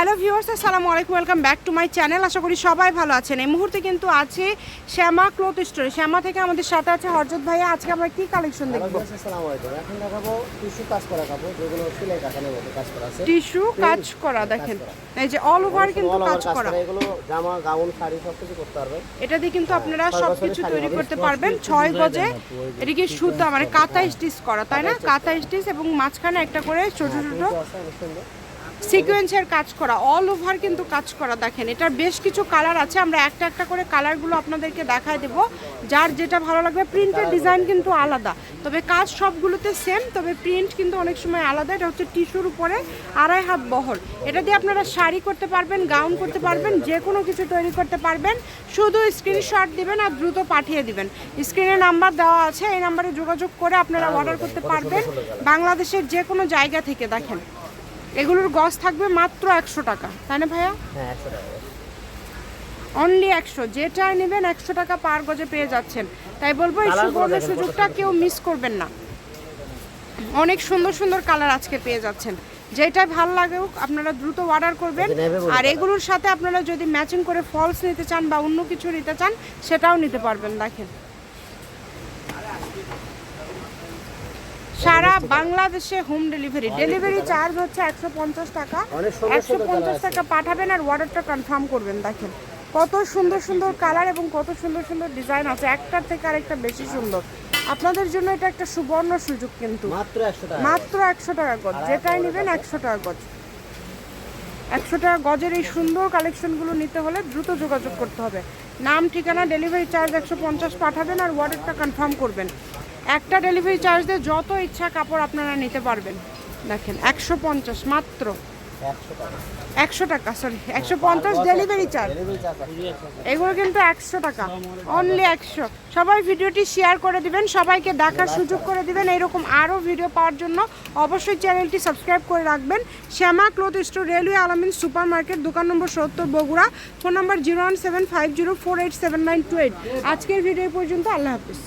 Hello viewers আসসালামু আলাইকুম welcome back to my channel. আশা করি সবাই ভালো আছেন। এই মুহূর্তে কিন্তু আছে শ্যামা ক্লথ স্টোরে। শ্যামা থেকে আমাদের সাথে আছে হরজত ভাইয়া। আজকে আমরা কি কালেকশন দেখব? আসসালামু আলাইকুম। এখন দেখাবো টিস্যু কাজ করা কাপড়। যেগুলো সেলাই কাটানোর মতো কাজ করা আছে। টিস্যু কাজ করা দেখেন। এই যে অল ওভার কিন্তু কাজ করা। এগুলো জামা গাউন শাড়ি সব কিছু করতে পারবে। এটা দিয়ে কিন্তু আপনারা ছয় সব কিছু তৈরি করতে পারবেন। ছয় গজে। এটা কি সুতা? মানে কাঁথা স্টিচ করা তাই না? কাঁথা স্টিচ এবং মাঝখানে একটা করে ছোট ছোট সিকোয়েন্সের কাজ করা অল ওভার কিন্তু কাজ করা দেখেন। এটার বেশ কিছু কালার আছে, আমরা একটা একটা করে কালারগুলো আপনাদেরকে দেখায় দেব। যার যেটা ভালো লাগবে প্রিন্টের ডিজাইন কিন্তু আলাদা। তবে কাজ সবগুলোতে সেম তবে প্রিন্ট কিন্তু অনেক সময় আলাদা। এটা হচ্ছে টিস্যুর উপরে আড়াই হাত বহর। এটা দিয়ে আপনারা শাড়ি করতে পারবেন গাউন করতে পারবেন যে কোনো কিছু তৈরি করতে পারবেন। শুধু স্ক্রিনশট দিবেন আর দ্রুত পাঠিয়ে দিবেন। স্ক্রিনে নাম্বার দেওয়া আছে, এই নাম্বারে যোগাযোগ করে আপনারা অর্ডার করতে পারবেন। বাংলাদেশের যে কোনো জায়গা থেকে দেখেন। এগুলোর গজ থাকবে মাত্র একশো টাকা তাই না ভাইয়া? হ্যাঁ একশো টাকা। অনলি একশো যেটা নেবেন একশো টাকা পার গজে পেয়ে যাচ্ছেন। তাই বলব এই Colour গুলো সুবর্ণ সুযোগটা কেউ মিস করবেন না। অনেক সুন্দর সুন্দর কালার আজকে পেয়ে যাচ্ছেন। যেটাই ভালো লাগেও আপনারা দ্রুত অর্ডার করবেন। আর এগুলোর সাথে আপনারা যদি ম্যাচিং করে ফলস নিতে চান বা অন্য কিছু নিতে চান সেটাও নিতে পারবেন দেখেন। সারা বাংলাদেশে হোম ডেলিভারি ডেলিভারি চার্জ হচ্ছে একশো পঞ্চাশ টাকা। একশো পঞ্চাশ টাকা পাঠাবেন আর অর্ডারটা কনফার্ম করবেন দেখেন। কত সুন্দর সুন্দর কালার এবং কত সুন্দর সুন্দর ডিজাইন আছে। একটার থেকে আরেকটা বেশি সুন্দর। আপনাদের জন্য এটা একটা সুবর্ণ সুযোগ কিন্তু। মাত্র একশো টাকা গজ। যেটাই নেবেন একশো টাকা গজ। একশো টাকা গজের এই সুন্দর কালেকশনগুলো নিতে হলে দ্রুত যোগাযোগ করতে হবে। নাম ঠিকানা ডেলিভারি চার্জ একশো পঞ্চাশ পাঠাবেন আর অর্ডারটা কনফার্ম করবেন। একটা ডেলিভারি চার্জ দিয়ে যত ইচ্ছা কাপড় আপনারা নিতে পারবেন। দেখেন, একশো পঞ্চাশ, মাত্র। একশো টাকা সরি একশো পঞ্চাশ ডেলিভারি চার্জ ডেলিভারি চার্জ এগুলো কিন্তু একশো টাকা অনলি একশো। সবাই ভিডিওটি শেয়ার করে দিবেন, সবাইকে দেখার সুযোগ করে দিবেন। এরকম আরও ভিডিও পাওয়ার জন্য অবশ্যই চ্যানেলটি সাবস্ক্রাইব করে রাখবেন। Shyama cloth store, railway Alamin super market দোকান নম্বর সত্তর, Bogura, phone number zero one seven five zero four eight seven nine two eight. আজকের ভিডিও পর্যন্ত, আল্লাহ হাফিজ।